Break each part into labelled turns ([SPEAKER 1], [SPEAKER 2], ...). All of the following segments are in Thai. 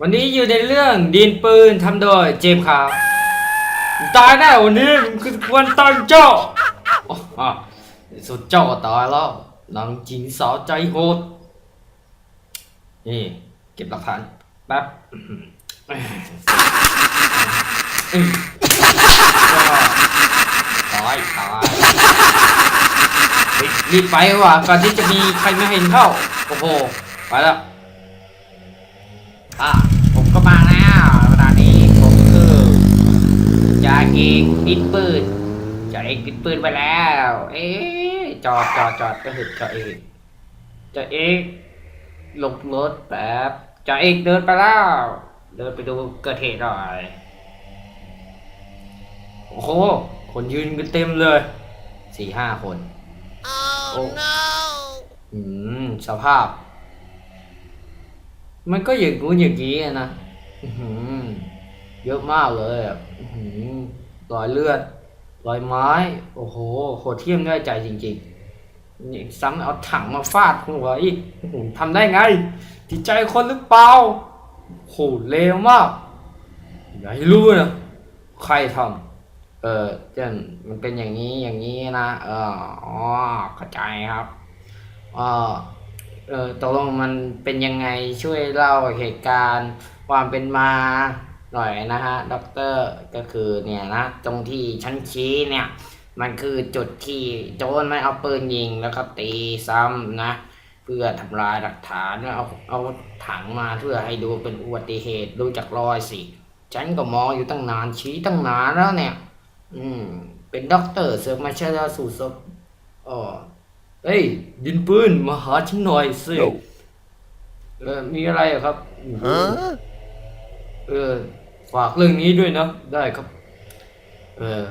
[SPEAKER 1] วันนี้อยู่ในเรื่องดินปืนทำโดยเจมส์ครับตายแน่วันนี้คือควรตายเจ้าสุดเจ้าตายแล้วนางจิงสาวใจโหดนี่เก็บหลักฐานแป๊บตายตายรีบไปว่ะก่อนที่จะมีใครไมาเห็นเข้า โอ้โห ไปแล้ว
[SPEAKER 2] อะ ก็มาแล้วเวลานี้ผมคือจ่าเอกดินปืนจ่าเอกดินปืนไปแล้ว เอ๊ะจอดจอดจอดก็คือจ่าเอกจ่าเอกลงรถแป๊บจ่าเอกเดินไปแล้ว เดินไปดูเกิดเหตุหน่อย
[SPEAKER 1] โอ้โหคนยืนกันเต็มเลยสี่ห้าคน โอ้ อืม สภาพ มันก็อย่างงู้นอย่างนี้อะนะอื้อหือ เยอะมากเลยอะรอยเลือดรอยไม้ โอ้โหโหดเที่ยมได้ใจจริงๆนี่ซ้ำเอาถังมาฟาดหัวอีกอื้อหือทำได้ไงจิตใจคนหรือเปล่าโหเลวมากอย่าให้รู้นะใครทำเออเจนมันเป็นอย่างนี้อย่างนี้นะ เอออ๋อเข้าใจครับเออ เออตกลงมันเป็นยังไงช่วยเล่าเหตุการณ์ความเป็นมาหน่อยนะฮะด็อกเตอร์ก็คือเนี่ยนะตรงที่ชั้นชี้เนี่ย มันคือจุดที่โจรมันเอาปืนยิงแล้วก็ตีซ้ำนะเพื่อทำลายหลักฐานแล้วเอาเอาถังมาเพื่อให้ดูเป็นอุบัติเหตุดูจากรอยสิฉันก็มองอยู่ตั้งนานชี้ตั้งนานแล้วเนี่ย อืม เป็นด็อกเตอร์เสือกมาเชนะสูตรศพอ๋อ เฮ้ยดินปืนมาหาฉันหน่อยสิ เออมีอะไรอะครับเออฝากเรื่องนี้ด้วยนะ ได้ครับ เออ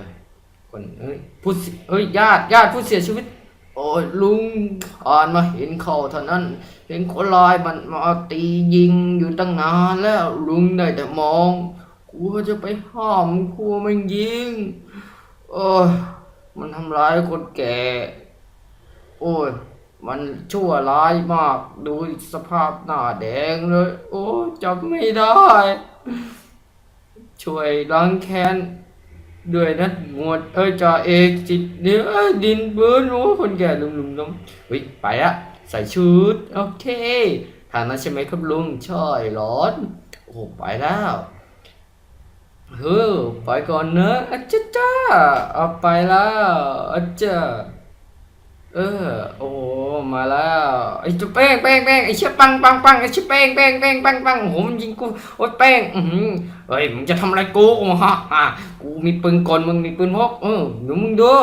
[SPEAKER 1] คนเอ้ยผู้เสียเอ้ยญาติญาติผู้เสียชีวิต โอ้ยลุงผ่านมาเห็นเขาเท่านั้น เห็นคนร้ายมันมาตียิงอยู่ตั้งนานแล้ว ลุงได้แต่มองกูก็จะไปห้ามกูมันยิงโอ้ยมันทำร้ายคนแก่ โอ้ยมันชั่วร้ายมากดูสภาพหน้าแดงเลย โอ้จับไม่ได้ ช่วยล้างแค้นด้วยนะหมวดเอ้ยจ่าเอกจิตเนื้อดินเบิร์นโอ้คนแก่ลุงลุงลุงเฮ้ยไปละใส่ชุด โอเคทางนั้นใช่ไหมครับลุงช่ร้อน โอ้ไปแล้วเฮ้อไปก่อนเนอะอาจ้าจ้าเอาไปแล้วอาจ้า เออ โอ้มาแล้วไอ้เจุ๊แป้งแป้งแป้งไอ้เชี่ยปังปังปังไอ้เชี่ยแป้งแป้งแป้งปังปังโอ้โหมันยิงกูโอ้ยแป้งอืออเฮ้ยมึงจะทำอะไรกูฮะอะกูมีปืนกลมึงมีปืนพกเออเดี๋ยวมึงดู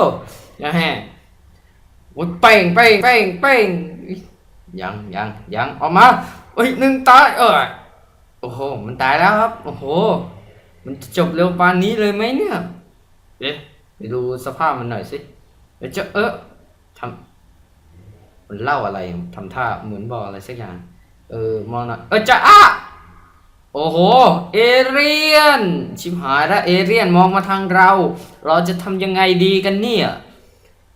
[SPEAKER 1] นะฮะโอ้ยแป้งแป้งแป้งแป้งยังยังยังออกมาเฮ้ยหนึ่งตายเออโอ้โหมันตายแล้วครับโอ้โห มันจบเร็วปานนี้เลยไหมเนี่ยเอ๊ะไปดูสภาพมันหน่อยสิเดี๋ยวจะเออ ทำมันเล่าอะไรทำท่าเหมือนบอกอะไรสักอย่าง เออมองหน่อยเออจะอะโอ้โห เอเรียน ชิบหายแล้วเอเรียนมองมาทางเรา เราจะทำยังไงดีกันเนี่ย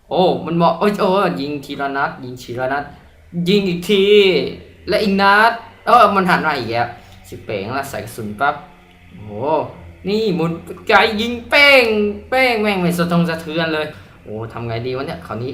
[SPEAKER 1] โอ้ มันบอกโอ้ยโอ้ยิงทีละนัด ยิงทีละนัด ยิงอีกที และอีกนัด เออ มันหันมาอีกแล้วสิเป๋งล้วใส่กระสุนปั๊บ โอ้โห นี่หมุนไกยิงเป้ง เป้งแม่งไม่สะทงสะเทือนเลย โอ้ทำไงดีวะเนี่ยคราวนี้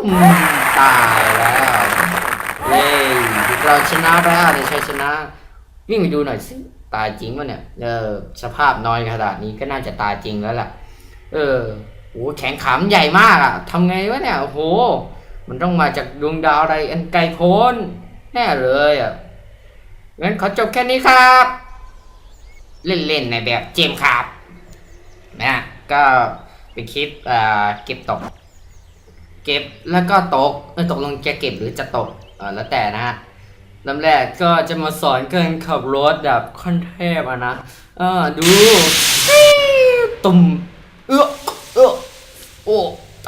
[SPEAKER 1] ตุ้มตายแล้วเย้เราชนะแล้วในชัยชนะ วิ่งไปดูหน่อยสิตายจริงวะเนี่ยเออสภาพนอนขนาดนี้ก็น่าจะตายจริงแล้วล่ะ เออโหแขนขามใหญ่มากอะทำไงวะเนี่ยโอ้โห มันต้องมาจากดวงดาวอะไรอันไกลโพ้น แน่เลยอะงั้นขอจบแค่นี้ครับ
[SPEAKER 2] เล่นๆในแบบเจมส์ครับ
[SPEAKER 1] นะก็เป็นคลิปอ่าเก็บตก เก็บแล้วก็ตกเออตกลงจะเก็บหรือจะตกเออแล้วแต่นะฮะลำแรกก็จะมาสอนการขับรถแบบขั้นเทพอะนะเออดูตุ่มเออเออโอ้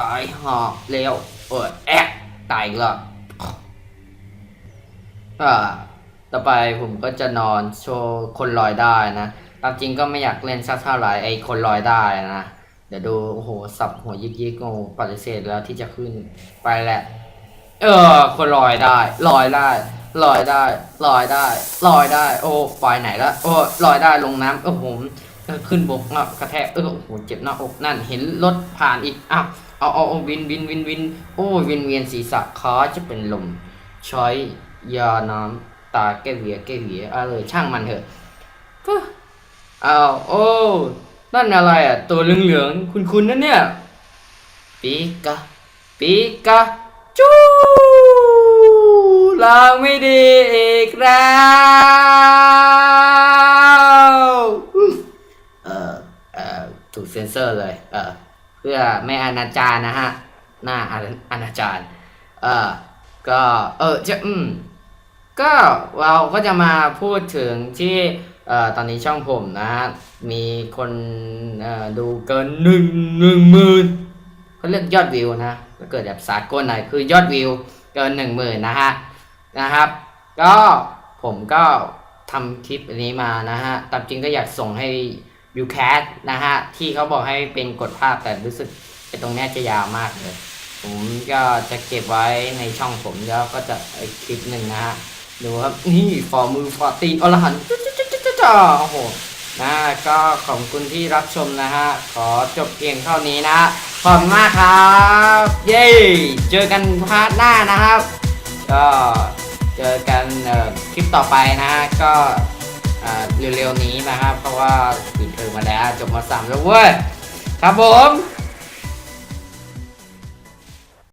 [SPEAKER 1] ตายหอบเร็วเออแอะตายอีกแล้วอ่าต่อไปผมก็จะนอนโชว์คนลอยได้นะตามจริงก็ไม่อยากเล่นสักเท่าไหร่ไอ้คนลอยได้นะ ดี๋ยวดูโอ้โหสับหัวยิกยิกๆโอ้ปฏิเสธแล้วที่จะขึ้นไปแหละ เออ คนลอยได้ลอยได้ลอยได้ลอยได้ลอยได้ โอ้ปล่อยไหนละโอ้ลอยได้ลงน้ำโอ้โหเออขึ้นบกอะกระแทกเออโอ้โหเจ็บหน้าอกนั่นเห็นรถผ่านอีกอ้าวเอาเอาเอาวินวินวินวินโอ้วินเวียนศีรษะขาจะเป็นลมช้อยยาน้ำตาแก้เวียแก้เวียอะไรช่างมันเถอะฟู้อ้าโอ้ นั่นอะไรอะ ตัวเหลืองๆ คุณๆนั่นเนี่ย ปีกาปีกาจูเราไม่ดีอีกแล้วเออเออถูกเซ็นเซอร์เลย เออเพื่อไม่อนาจารนะฮะ หน้าอนาอนาจารเออก็ เออจะอืมก็เราก็จะมาพูดถึงที่ เอ่อตอนนี้ช่องผมนะฮะมีคนเอ่อดูเกินหนึ่งหนึ่งหมื่นเขาเรียกยอดวิวนะถ้าเกิดแบบสากลหน่อยคือยอดวิวเกินหนึ่งหมื่นนะฮะนะครับ ก็ผมก็ทำคลิปอันนี้มานะฮะตามจริงก็อยากส่งให้ยูแคสนะฮะที่เขาบอกให้เป็นกดภาพแต่รู้สึกไอ้ตรงนี้จะยาวมากเลย ผมก็จะเก็บไว้ในช่องผมแล้วก็จะคลิปหนึ่งนะฮะดูครับนี่ฟอร์มือฟอร์ตีนอรหันต์ จ๊ะจ๊ะจ๊ะจ๊ะจ๊ะโอ้โหนะก็ขอบคุณที่รับชมนะฮะ ขอจบเพียงเท่านี้นะ ขอบมากครับ เย้ เจอกันพาร์ทหน้านะครับ ก็เจอกันคลิปต่อไปนะฮะ ก็เร็วๆนี้นะครับ เพราะว่าปิดเทอมมาแล้วจบมาสามแล้วเว้ย ครับผม